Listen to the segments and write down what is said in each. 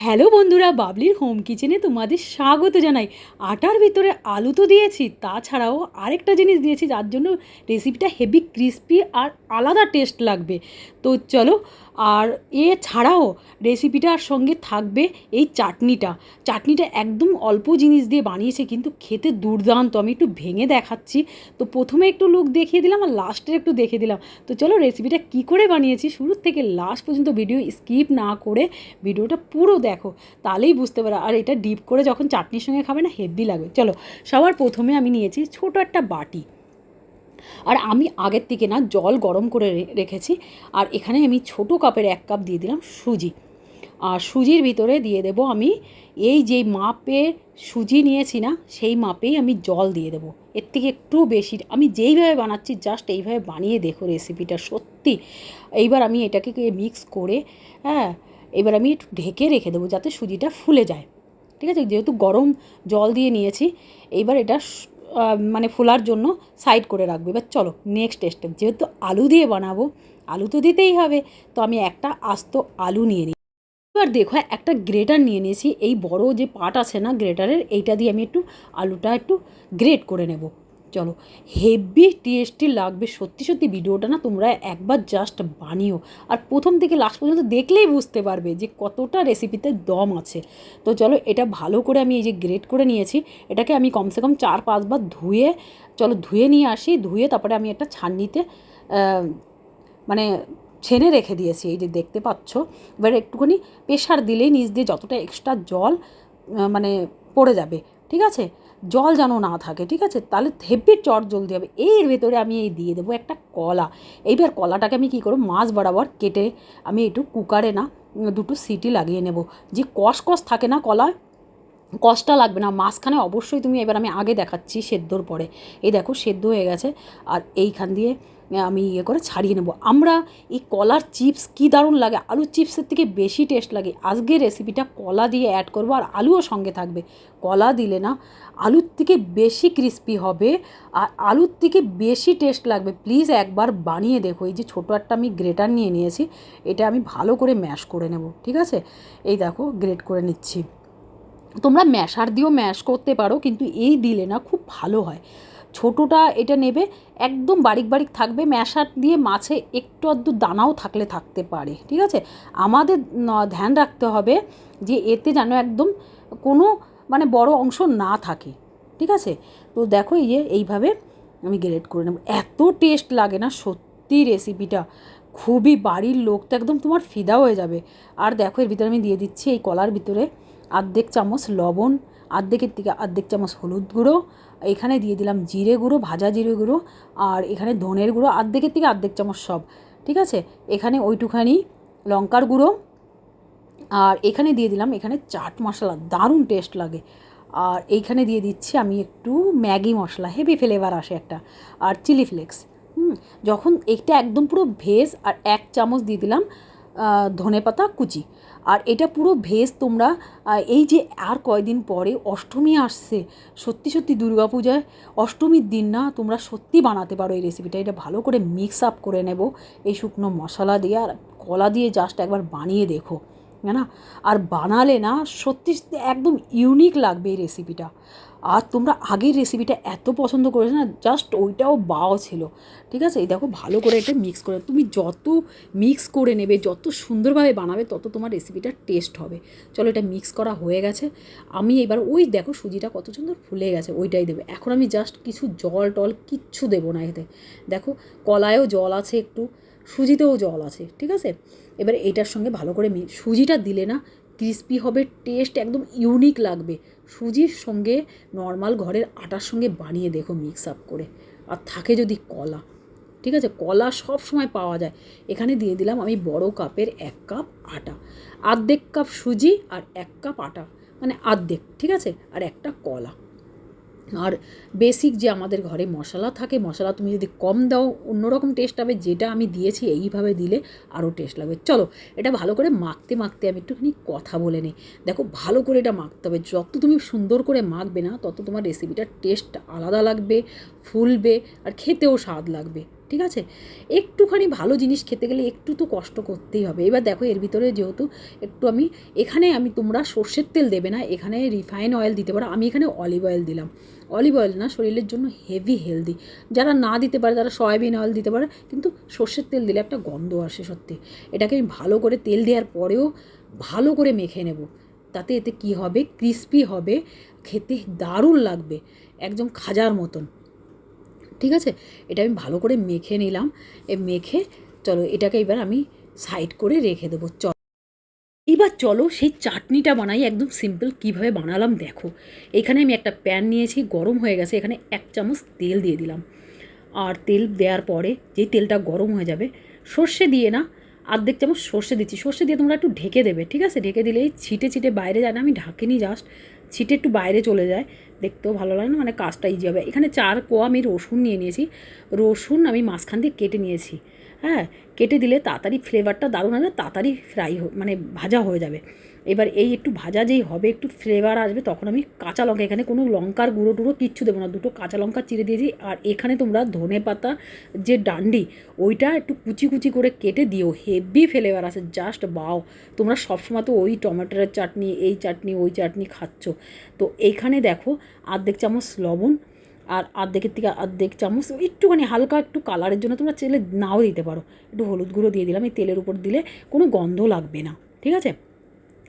Hello বন্ধুরা, বাবলির home কিচেনে তোমাদের স্বাগত জানাই। আটার ভিতরে আলু তো দিয়েছি, তাছাড়াও আরেকটা জিনিস দিয়েছি, যার জন্য রেসিপিটা হেভি ক্রিস্পি আর আলাদা টেস্ট লাগবে। তো চলো আর এ ছাড়াও রেসিপিটার সঙ্গে থাকবে এই চাটনিটা। চাটনিটা একদম অল্প জিনিস দিয়ে বানিয়েছে, কিন্তু খেতে দুর্দান্ত। আমি একটু ভেঙে দেখাচ্ছি। তো প্রথমে একটু লুক দেখিয়ে দিলাম আর লাস্টের একটু দেখিয়ে দিলাম। তো চলো রেসিপিটা কী করে বানিয়েছি শুরু থেকে লাস্ট পর্যন্ত ভিডিও স্কিপ না করে ভিডিওটা পুরো দেখো, তাহলেই বুঝতে পারো। আর এটা ডিপ করে যখন চাটনির সঙ্গে খাবে না হেভি লাগবে। চলো, সবার প্রথমে আমি নিয়েছি ছোটো একটা বাটি। আর আমি আগের থেকে না জল গরম করে রেখেছি। আর এখানে আমি ছোটো কাপের এক কাপ দিয়ে দিলাম সুজি। আর সুজির ভিতরে দিয়ে দেব আমি এই যে মাপে সুজি নিয়েছি না, সেই মাপেই আমি জল দিয়ে দেবো। এর থেকে একটু বেশি, আমি যেইভাবে বানাচ্ছি জাস্ট এইভাবে বানিয়ে দেখো রেসিপিটা সত্যি। এইবার আমি এটাকে মিক্স করে হ্যাঁ এবার আমি একটু ঢেকে রেখে দেবো যাতে সুজিটা ফুলে যায়। ঠিক আছে? যেহেতু গরম জল দিয়ে নিয়েছি, এইবার এটা মানে ফোলার জন্য সাইড করে রাখব। এবার চলো নেক্সট স্টেপ যেহেতু আলু দিয়ে বানাবো, আলু তো দিতেই হবে। তো আমি একটা আস্ত আলু নিয়ে নিই। এবার দেখো, একটা গ্রেটার নিয়ে নিয়েছি। এই বড় যে পাট আছে না গ্রেটারের এইটা দিয়ে আমি একটু আলুটা একটু গ্রেট করে নেব। চলো হেভি টেস্টি লাগবে। সত্যি সত্যি ভিডিওটা না তোমরা একবার জাস্ট বানিও। আর প্রথম থেকে লাস্ট পর্যন্ত দেখলেই বুঝতে পারবে যে কতটা রেসিপিতে দম আছে। তো চলো, এটা ভালো করে আমি এই যে গ্রেট করে নিয়েছি, এটাকে আমি কমসে কম চার পাঁচবার ধুয়ে, চলো ধুয়ে নিয়ে আসি, ধুয়ে তারপরে আমি একটা ছান্নিতে মানে ছেনে রেখে দিয়েছি। এই যে দেখতে পাচ্ছ, এবার একটুখানি প্রেশার দিলেই নিচ দিয়ে যতটা এক্সট্রা জল মানে পড়ে যাবে। ঠিক আছে? জল যেন না থাকে, ঠিক আছে? তাহলে হেব্বি চট জলদি হবে। এর ভেতরে আমি এই দিয়ে দেবো একটা কলা। এইবার কলাটাকে আমি কী করব? মাছ বরাবর কেটে আমি একটু কুকারে না দুটো সিটি লাগিয়ে নেব। যে কষ কষ থাকে না কলা কষটা লাগবে না। মাঝখানে অবশ্যই তুমি এবার আমি আগে দেখাচ্ছি সেদ্ধর পরে। এই দেখো, সেদ্ধ হয়ে গেছে। আর এইখান দিয়ে আমি ইয়ে করে ছাড়িয়ে নেব। আমরা এই কলার চিপস কী দারুণ লাগে, আলুর চিপসের থেকে বেশি টেস্ট লাগে। আজকে রেসিপিটা কলা দিয়ে অ্যাড করব আর আলুও সঙ্গে থাকবে। কলা দিলে না আলুর থেকে বেশি ক্রিস্পি হবে আর আলুর থেকে বেশি টেস্ট লাগবে। প্লিজ একবার বানিয়ে দেখো। এই যে ছোটো একটা আমি গ্রেটার নিয়ে নিয়েছি, এটা আমি ভালো করে ম্যাশ করে নেব, ঠিক আছে? এই দেখো গ্রেট করে নিচ্ছি। তোমরা ম্যাশার দিয়েও ম্যাশ করতে পারো, কিন্তু এই দিলে না খুব ভালো হয়। ছোটোটা এটা নেবে, একদম বারিক বারিক থাকবে, ম্যাশার দিয়ে মাছে একটু আধটু দানাও থাকলে থাকতে পারে, ঠিক আছে? আমাদের ধ্যান রাখতে হবে যে এতে যেন একদম কোনো মানে বড় অংশ না থাকে, ঠিক আছে? তো দেখো এই যে এইভাবে আমি গ্রেড করে নেব। এত টেস্ট লাগে না, সত্যি রেসিপিটা। খুবই বাড়ির লোক তো একদম তোমার ফিদা হয়ে যাবে। আর দেখো এর ভিতরে আমি দিয়ে দিচ্ছি এই কলার ভিতরে আর্ধেক চামচ লবণ, আর্ধেকের থেকে আর্ধেক চামচ হলুদ গুঁড়ো এখানে দিয়ে দিলাম জিরে গুঁড়ো, ভাজা জিরে গুঁড়ো আর এখানে ধনের গুঁড়ো, আর্ধেকের থেকে আর্ধেক চামচ সব, ঠিক আছে? এখানে ওইটুখানি লঙ্কার গুঁড়ো আর এখানে দিয়ে দিলাম এখানে চাট মশলা, দারুণ টেস্ট লাগে। আর এইখানে দিয়ে দিচ্ছি আমি একটু ম্যাগি মশলা হেভি ফ্লেভার আসে একটা, আর চিলি ফ্লেক্স হুম? যখন এটা একদম পুরো ভেজ আর এক চামচ দিয়ে দিলাম ধনে পাতা কুচি। আর এটা পুরো ভেজ তোমরা এই যে আর কয়দিন পরে অষ্টমী আসছে, সত্যি সত্যি দুর্গাপূজায় অষ্টমীর দিন না তোমরা সত্যি বানাতে পারো এই রেসিপিটা এটা ভালো করে মিক্স আপ করে নেব এই শুকনো মশলা দিয়ে আর কলা দিয়ে জাস্ট একবার বানিয়ে দেখো না আর বানালে না সত্যি একদম ইউনিক লাগবে এই রেসিপিটা আর তোমরা আগের রেসিপিটা এত পছন্দ করেছ না জাস্ট ওইটাও বাও ছিল। ঠিক আছে? এই দেখো, ভালো করে এটা মিক্স করে, তুমি যত মিক্স করে নেবে, যত সুন্দরভাবে বানাবে, তত তোমার রেসিপিটা টেস্ট হবে। চলো, এটা মিক্স করা হয়ে গেছে। আমি এবার, ওই দেখো সুজিটা কত সুন্দর ফুলে গেছে, ওইটাই দেবে। এখন আমি জাস্ট কিছু জল টল কিচ্ছু দেবো না এতে। দেখো, কলায়ও জল আছে একটু, সুজিতেও জল আছে, ঠিক আছে? এবার এইটার সঙ্গে ভালো করে সুজিটা দিলে না ক্রিস্পি হবে টেস্ট একদম ইউনিক লাগবে। সুজির সঙ্গে নর্মাল ঘরের আটার সঙ্গে বানিয়ে দেখো মিক্স আপ করে। আর থাকে যদি কলা, ঠিক আছে? কলা সব সময় পাওয়া যায়। এখানে দিয়ে দিলাম আমি বড় কাপের এক কাপ আটা, আর্ধেক কাপ সুজি আর এক কাপ আটা মানে আর্ধেক, ঠিক আছে? আর একটা কলা। আর বেসিক যে আমাদের ঘরে মশলা থাকে, মশলা তুমি যদি কম দাও, অন্যরকম টেস্ট হবে যেটা আমি দিয়েছি এইভাবে দিলে আরও টেস্ট লাগবে। চলো, এটা ভালো করে মাখতে মাখতে আমি একটুখানি কথা বলে নিই। দেখো, ভালো করে এটা মাখতে হবে। যত তুমি সুন্দর করে মাখবে না, তত তোমার রেসিপিটার টেস্ট আলাদা লাগবে, ফুলবে, আর খেতেও স্বাদ লাগবে। ঠিক আছে? একটুখানি ভালো জিনিস খেতে গেলে একটু তো কষ্ট করতেই হবে। এবার দেখো, এর ভিতরে যেহেতু একটু আমি, এখানে আমি তোমরা সর্ষের তেল দেবে না, এখানে রিফাইন অয়েল দিতে পারো। আমি এখানে অলিভ অয়েল দিলাম। অলিভ অয়েল না, শরীরের জন্য হেভি হেলদি যারা না দিতে পারে, তারা সয়াবিন অয়েল দিতে পারে, কিন্তু সর্ষের তেল দিলে একটা গন্ধ আসে সত্যি। এটাকে আমি ভালো করে তেল দেওয়ার পরেও ভালো করে মেখে নেব। তাতে এতে কি হবে? ক্রিস্পি হবে, খেতে দারুণ লাগবে। একদম খাজার মতন। ঠিক আছে? এটা আমি ভালো করে মেখে নিলাম। এ মেখে চলো এটাকে এবার আমি সাইড করে রেখে দেবো। চল এবার চলো সেই চাটনিটা বানাই একদম সিম্পল কীভাবে বানালাম দেখো। এখানে আমি একটা প্যান নিয়েছি, গরম হয়ে গেছে, এখানে এক চামচ তেল দিয়ে দিলাম। আর তেল দেওয়ার পরে যেই তেলটা গরম হয়ে যাবে, সর্ষে দিয়ে না অর্ধেক চামচ সর্ষে দিচ্ছি। সর্ষে দিয়ে তোমরা একটু ঢেকে দেবে, ঠিক আছে? ঢেকে দিলেই ছিটে ছিটে বাইরে যায় না, আমি ঢাকিনি জাস্ট ছিটে একটু বাইরে চলে যায়। দেখতেও ভালো লাগে না মানে কাজটা ইজি হবে। এখানে চার কোয়া আমি রসুন নিয়ে নিয়েছি। রসুন আমি মাঝখান দিয়ে কেটে নিয়েছি। হ্যাঁ কেটে দিলে তাড়াতাড়ি ফ্লেভারটা দারুণ হবে, তাড়াতাড়ি ফ্রাই মানে ভাজা হয়ে যাবে। এবার এই একটু ভাজা যেই হবে, একটু ফ্লেভার আসবে, তখন আমি কাঁচা লঙ্কা, এখানে কোনো লঙ্কার গুঁড়ো টুড়ো কিচ্ছু দেবো না। দুটো কাঁচা লঙ্কা চিড়ে দিয়েছি, আর এখানে তোমরা ধনে পাতা যে ডান্ডি, ওইটা একটু কুচি কুচি করে কেটে দিও। হেভি ফ্লেভার আছে জাস্ট বাও। তোমরা সবসময় তো ওই টমেটোর চাটনি, এই চাটনি, ওই চাটনি খাচ্ছ। তো এইখানে দেখো, আর্ধেক চামচ লবণ আর আর্ধেকের থেকে আর্ধেক চামচ, একটুখানি হালকা একটু কালারের জন্য তোমরা চেলে নাও দিতে পারো। একটু হলুদ গুঁড়ো দিয়ে দিলাম, এই তেলের উপর দিলে কোনো গন্ধ লাগবে না, ঠিক আছে?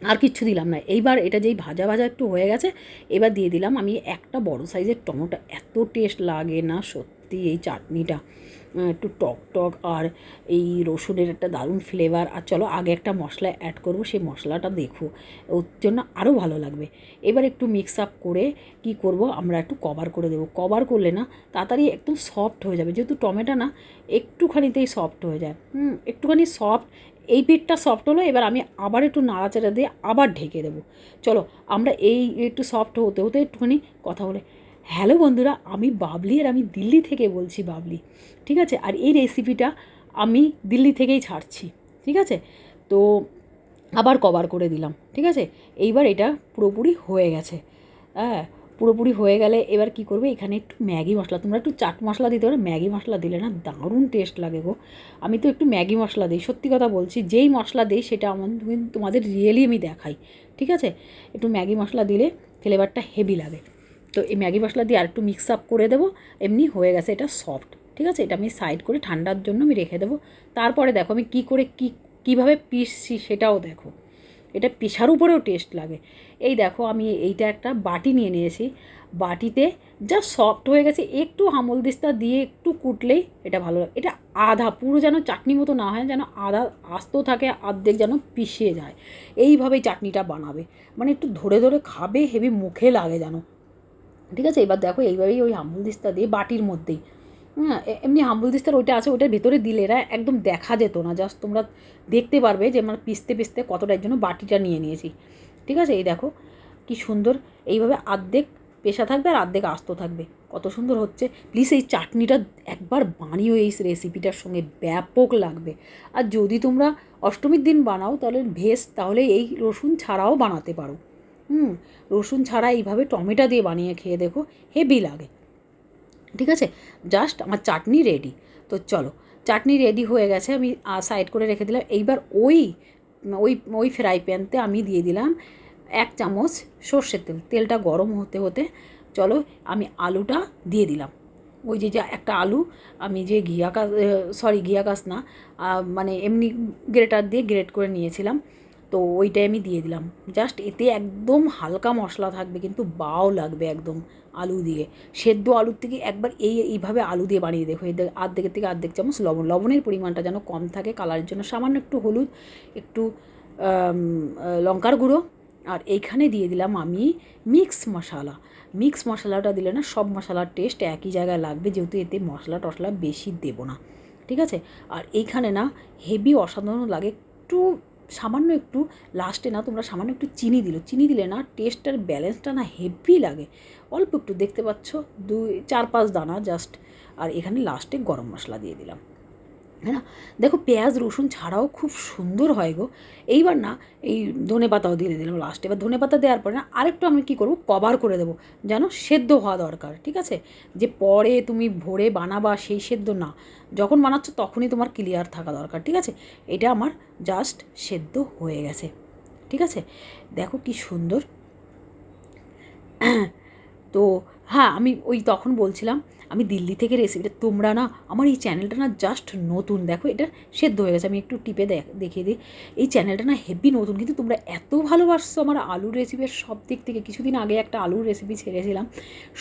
আর কিচ্ছু দিলাম না। এইবার এটা যেই ভাজা ভাজা একটু হয়ে গেছে, এবার দিয়ে দিলাম আমি একটা বড় সাইজের টমেটো। এত টেস্ট লাগে না সত্যি এই চাটনিটা। একটু টক টক আর এই রসুনের একটা দারুণ ফ্লেভার আর চলো আগে একটা মশলা অ্যাড করব, সেই মশলাটা দেখো। ওর জন্য আরও ভালো লাগবে। এবার একটু মিক্স আপ করে কি করব, আমরা একটু কভার করে দেবো। কভার করলে না তাড়াতাড়ি একদম সফট হয়ে যাবে। যেহেতু টমেটো না, একটুখানিতেই সফট হয়ে যায়। হুম, একটুখানি সফট এই পিঠটা সফট হলো, এবার আমি আবার একটু নাড়াচাড়া দিয়ে আবার ঢেকে দেবো। চলো, আমরা এই একটু সফট হতে হতে একটুখানি কথা বলে। হ্যালো বন্ধুরা, আমি বাবলি আর আমি দিল্লি থেকে বলছি বাবলি, ঠিক আছে? আর এই রেসিপিটা আমি দিল্লি থেকেই ছাড়ছি, ঠিক আছে? তো আবার কভার করে দিলাম, ঠিক আছে? এইবার এটা পুরোপুরি হয়ে গেছে হ্যাঁ? পুরোপুরি হয়ে গেলে এবার কি করবে? এখানে একটু ম্যাগি মশলা। তোমরা একটু চাট মশলা দিতে পারো। ম্যাগি মশলা দিলে না দারুণ টেস্ট লাগে গো। আমি তো একটু ম্যাগি মশলা দিই। সত্যি কথা বলছি, যেই মশলা দিই সেটা আমার তোমাদের রিয়েলি আমি দেখাই। ঠিক আছে? একটু ম্যাগি মশলা দিলে ফ্লেভারটা হেভি লাগে। তো এই ম্যাগি মশলা দিয়ে আর একটু মিক্স আপ করে দেবো। এমনি হয়ে গেছে এটা সফট ঠিক আছে? এটা আমি সাইড করে ঠান্ডার জন্য আমি রেখে দেবো। তারপরে দেখো আমি কী করে কী, কীভাবে পিসছি সেটাও দেখো। এটা পিসার উপরেও টেস্ট লাগে। এই দেখো, আমি এইটা একটা বাটি নিয়ে নিয়েছি। বাটিতে যা সফট হয়ে গেছে, একটু হামল দিস্তা দিয়ে একটু কুটলেই এটা ভালো লাগে। এটা আধা, পুরো যেন চাটনি মতো না হয়, যেন আধা আস্ত থাকে অর্ধেক যেন পিষিয়ে যায়। এইভাবেই চাটনিটা বানাবে। মানে একটু ধরে ধরে খাবে হেভি মুখে লাগে যেন। ঠিক আছে? এবার দেখো, এইভাবেই ওই হামল দিস্তা দিয়ে বাটির মধ্যেই। এমনি হাম্বুল দিস্তার ওইটা আছে, ওইটার ভেতরে দিলে এরা একদম দেখা যেত না। জাস্ট তোমরা দেখতে পারবে যে আমার পিসতে পিসতে কতটার জন্য বাটিটা নিয়ে নিয়েছি। ঠিক আছে? এই দেখো, কি সুন্দর। এইভাবে আর্ধেক পেশা থাকবে আর আর্ধেক আস্ত থাকবে। কত সুন্দর হচ্ছে। প্লিজ এই চাটনিটা একবার বানিও এই রেসিপিটার সঙ্গে। ব্যাপক লাগবে। আর যদি তোমরা অষ্টমীর দিন বানাও, তাহলে ভেজ, তাহলে এই রসুন ছাড়াও বানাতে পারো। হুম, রসুন ছাড়া এইভাবে টমেটো দিয়ে বানিয়ে খেয়ে দেখো, হেভি লাগে। ঠিক আছে? জাস্ট আমার চাটনি রেডি তো চলো, চাটনি রেডি হয়ে গেছে, আমি সাইড করে রেখে দিলাম। এইবার ওই ওই ওই ফ্রাই প্যানতে আমি দিয়ে দিলাম এক চামচ সর্ষের তেল। তেলটা গরম হতে হতে চলো, আমি আলুটা দিয়ে দিলাম। ওই যে, যা একটা আলু, আমি যে ঘিয়াকাশ সরি ঘিয়াকাশ না মানে এমনি গ্রেটার দিয়ে গ্রেট করে নিয়েছিলাম। তো ওইটাই আমি দিয়ে দিলাম। জাস্ট এতে একদম হালকা মশলা থাকবে, কিন্তু বাও লাগবে একদম আলু দিয়ে। সেদ্ধ আলুর থেকে একবার এই, এইভাবে আলু দিয়ে বানিয়ে দেখো। এই আর্ধেকের থেকে আর্ধেক চামচ লবণ। লবণের পরিমাণটা যেন কম থাকে কালারের জন্য। সামান্য একটু হলুদ, একটু লঙ্কার গুঁড়ো। আর এইখানে দিয়ে দিলাম আমি মিক্স মশলা। মিক্স মশলাটা দিলে না সব মশলার টেস্ট একই জায়গায় লাগবে, যেহেতু এতে মশলা টশলা বেশি দেবো না। ঠিক আছে? আর এইখানে না হেভি অসাধারণ লাগে। একটু সামান্য একটু লাস্টে না তোমরা সামান্য একটু চিনি দিল। চিনি দিলে না টেস্টটার ব্যালেন্সটা না হেভি লাগে। অল্প একটু দেখতে পাচ্ছ, দুই, চার, পাঁচ দানা জাস্ট আর এখানে লাস্টে গরম মশলা দিয়ে দিলাম। হ্যাঁ না। দেখো, পেঁয়াজ, রসুন ছাড়াও খুব সুন্দর হয় গো। এইবার না, এই ধনে পাতাও দিয়ে দিলাম লাস্টে এবার ধনে পাতা দেওয়ার পরে না, আরেকটু আমি কী করব, কভার করে দেবো, যেন সেদ্ধ হওয়া দরকার, ঠিক আছে? যে পরে তুমি ভোরে বানাবা সেই সেদ্ধ না। যখন বানাচ্ছ তখনই তোমার ক্লিয়ার থাকা দরকার, ঠিক আছে? এটা আমার জাস্ট সেদ্ধ হয়ে গেছে, ঠিক আছে? দেখো কি সুন্দর। তো হ্যাঁ আমি ওই তখন বলছিলাম আমি দিল্লি থেকে রেসিপিটা তোমরা না, আমার এই চ্যানেলটা না জাস্ট নতুন। দেখো, এটা সেদ্ধ হয়ে গেছে। আমি একটু টিপে দেখিয়ে দিই। এই চ্যানেলটা না হেভি নতুন, কিন্তু তোমরা এত ভালোবাসছো আমার আলুর রেসিপির সব দিক থেকে। কিছুদিন আগে একটা আলুর রেসিপি ছেড়েছিলাম।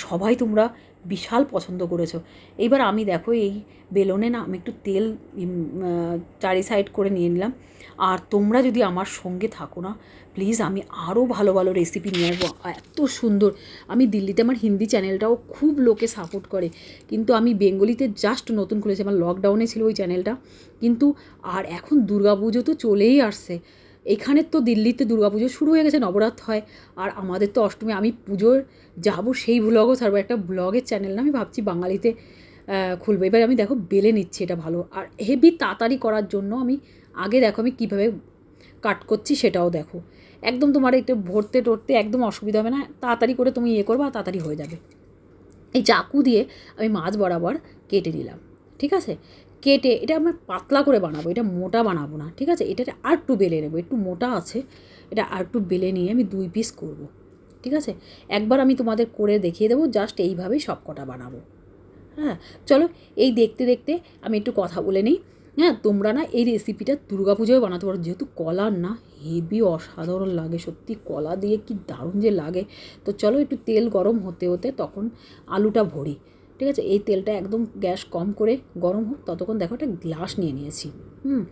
সবাই তোমরা বিশাল পছন্দ করেছ। এইবার আমি দেখো এই বেলনে না আমি একটু তেল চারি সাইড করে নিয়ে নিলাম। আর তোমরা যদি আমার সঙ্গে থাকো না প্লিজ আমি আরও ভালো ভালো রেসিপি নিয়ে আসব। এত সুন্দর। আমি দিল্লিতে আমার হিন্দি চ্যানেলটাও খুব লোকে সাপোর্ট করে। কিন্তু আমি বেঙ্গলিতে জাস্ট নতুন খুলেছি, আমার লকডাউনে ছিল ওই চ্যানেলটা কিন্তু আর এখন দুর্গাপুজো তো চলেই আসছে। এখানের তো দিল্লিতে দুর্গাপুজো শুরু হয়ে গেছে নবরাত্র হয়। আর আমাদের তো অষ্টমী, আমি পুজোর যাব সেই ব্লগও ছাড়বো। একটা ব্লগের চ্যানেল না, আমি ভাবছি বাঙালিতে খুলবো। এবার আমি দেখো বেলে নিচ্ছি এটা ভালো। আর হেভি তাড়াতাড়ি করার জন্য আমি আগে দেখো আমি কীভাবে কাট করছি সেটাও দেখো। একদম তোমার একটু ভরতে টরতে একদম অসুবিধা হবে না, তাড়াতাড়ি করে তুমি ইয়ে করবে, তাড়াতাড়ি হয়ে যাবে। এই চাকু দিয়ে আমি মাছ বরাবর কেটে নিলাম, ঠিক আছে? কেটে, এটা আমরা পাতলা করে বানাবো, এটা মোটা বানাবো না, ঠিক আছে? এটা আর একটু বেলে নেব, একটু মোটা আছে, এটা আর একটু বেলে নিয়ে আমি দুই পিস করব, ঠিক আছে? একবার আমি তোমাদের করে দেখিয়ে দেবো জাস্ট এইভাবেই সব কটা বানাবো হ্যাঁ? চলো, এই দেখতে দেখতে আমি একটু কথা বলে নিই হ্যাঁ? তোমরা না এই রেসিপিটা পুজোয় বানাতে পারো, যেহেতু কলার না, হেভি অসাধারণ লাগে, সত্যি কলা দিয়ে কি দারুণ যে লাগে। তো চলো, একটু তেল গরম হতে হতে তখন আলুটা ভরি ঠিক আছে? এই তেলটা একদম গ্যাস কম করে গরম হোক, ততক্ষণ দেখো একটা গ্লাস নিয়ে নিয়েছি। হুম?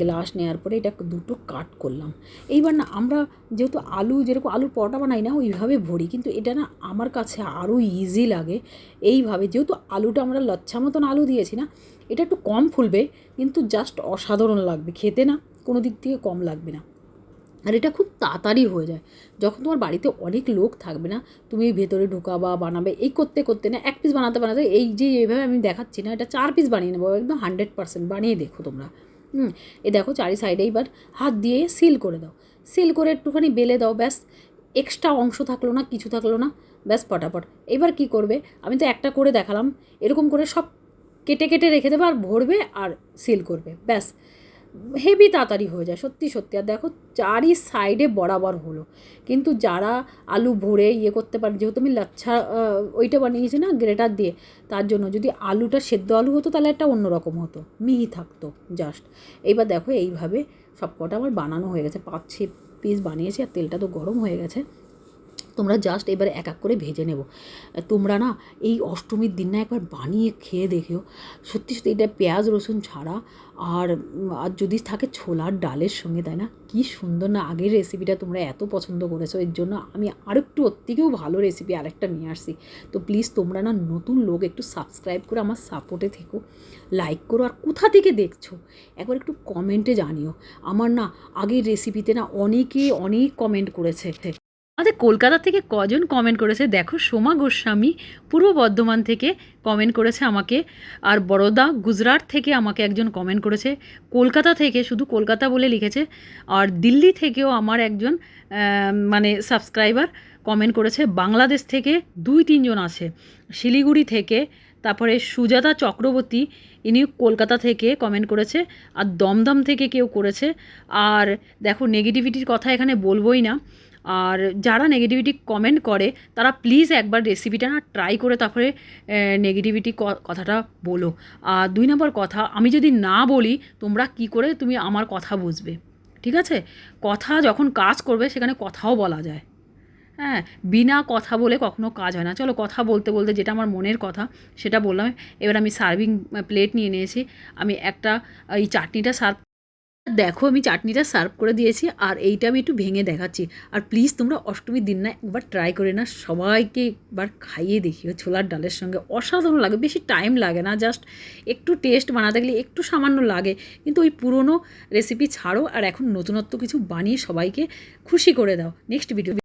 গ্লাস নেওয়ার পরে এটা দুটো কাট করলাম। এইবার না, আমরা যেহেতু আলু, যেরকম আলুর পরোটা বানাই না, ওইভাবে ভরি, কিন্তু এটা না আমার কাছে আরও ইজি লাগে। এইভাবে যেহেতু আলুটা আমরা লচ্ছা মতন আলু দিয়েছি না, এটা একটু কম ফুলবে, কিন্তু জাস্ট অসাধারণ লাগবে। খেতে না কোনো দিক থেকে কম লাগবে না। আর এটা খুব তাড়াতাড়ি হয়ে যায়। যখন তোমার বাড়িতে অনেক লোক থাকবে না, তুমি ভেতরে ঢোকাবা, বানাবে, এই করতে করতে না, এক পিস বানাতে বানাতে এই যে এইভাবে আমি দেখাচ্ছি না, এটা চার পিস বানিয়ে নেব, একদম হান্ড্রেড পার্সেন্ট বানিয়ে দেখো তোমরা। হুম, এ দেখো চারি সাইডে এইবার হাত দিয়ে সিল করে দাও। সিল করে একটুখানি বেলে দাও, ব্যাস এক্সট্রা অংশ থাকল না, কিছু থাকল না, ব্যাস পটাপট এবার কি করবে, আমি তো একটা করে দেখালাম, এরকম করে সব কেটে কেটে রেখে দেবে আর ভরবে আর সিল করবে, ব্যাস। হেভি তাড়াতাড়ি হয়ে যায়, সত্যি সত্যি। আর দেখো, চারি সাইডে বরাবর হলো। কিন্তু যারা আলু ভরে ইয়ে করতে পারে, যেহেতু আমি লাচ্ছা ওইটা বানিয়েছি না, গ্রেটার দিয়ে, তার জন্য যদি আলুটা সেদ্ধ আলু হতো, তাহলে একটা অন্যরকম হতো। মিহি থাকতো জাস্ট এইবার দেখো, এইভাবে সব কটা আমার বানানো হয়ে গেছে। পাঁচ ছ পিস বানিয়েছি, আর তেলটা তো গরম হয়ে গেছে। তোমরা জাস্ট এবারে এক এক করে ভেজে নেব। তোমরা না এই অষ্টমীর দিন না একবার বানিয়ে খেয়ে দেখেও, সত্যি সত্যি এটা পেঁয়াজ, রসুন ছাড়া আর আর যদি থাকে ছোলার ডালের সঙ্গে, তাই না? কি সুন্দর না আগের রেসিপিটা তোমরা এত পছন্দ করেছ, এর জন্য আমি আরেকটু ওর থেকেও ভালো রেসিপি আরেকটা নিয়ে আসছি। তো প্লিজ তোমরা না নতুন লোক একটু সাবস্ক্রাইব করে আমার সাপোর্টে থেকো লাইক করো, আর কোথা থেকে দেখছ? একবার একটু কমেন্টে জানিও। আমার না আগের রেসিপিতে না অনেকে অনেক কমেন্ট করেছে। আমাদের কলকাতা থেকে কজন কমেন্ট করেছে? দেখো, সোমা গোস্বামী পূর্ব বর্ধমান থেকে কমেন্ট করেছে আমাকে, আর বরোদা গুজরাট থেকে আমাকে একজন কমেন্ট করেছে। কলকাতা থেকে, শুধু কলকাতা বলে লিখেছে, আর দিল্লি থেকেও আমার একজন মানে সাবস্ক্রাইবার কমেন্ট করেছে, বাংলাদেশ থেকে দুই তিনজন আছে। শিলিগুড়ি থেকে, তারপরে সুজাতা চক্রবর্তী, ইনি কলকাতা থেকে কমেন্ট করেছে, আর দমদম থেকে কেউ করেছে। আর দেখো নেগেটিভিটির কথা এখানে বলবোই না। আর যারা নেগেটিভিটি কমেন্ট করে, তারা প্লিজ একবার রেসিপিটা না ট্রাই করে তারপরে নেগেটিভিটি কথাটা বলো। আর দুই নম্বর কথা, আমি যদি না বলি, তোমরা কি করে তুমি আমার কথা বুঝবে? ঠিক আছে? কথা যখন কাজ করবে, সেখানে কথাও বলা যায়। হ্যাঁ বিনা কথা বলে কখনো কাজ হয় না। চলো কথা বলতে বলতে যেটা আমার মনের কথা, সেটা বললাম। এবার আমি সার্ভিং প্লেট নিয়ে নিয়েছি। আমি একটা, এই চাটনিটা সার্ভ দেখো আমি চাটনিটা সার্ভ করে দিয়েছি, আর এইটা আমি একটু ভেঙে দেখাচ্ছি। আর প্লিজ তোমরা অষ্টমীর দিন না একবার ট্রাই করে না, সবাইকে একবার খাইয়ে দেখিও। ছোলার ডালের সঙ্গে অসাধারণ লাগে, বেশি টাইম লাগে না জাস্ট একটু টেস্ট বানাতে গেলে একটু সামান্য লাগে। কিন্তু ওই পুরনো রেসিপি ছাড়ো, আর এখন নতুনত্ব কিছু বানিয়ে সবাইকে খুশি করে দাও। Next video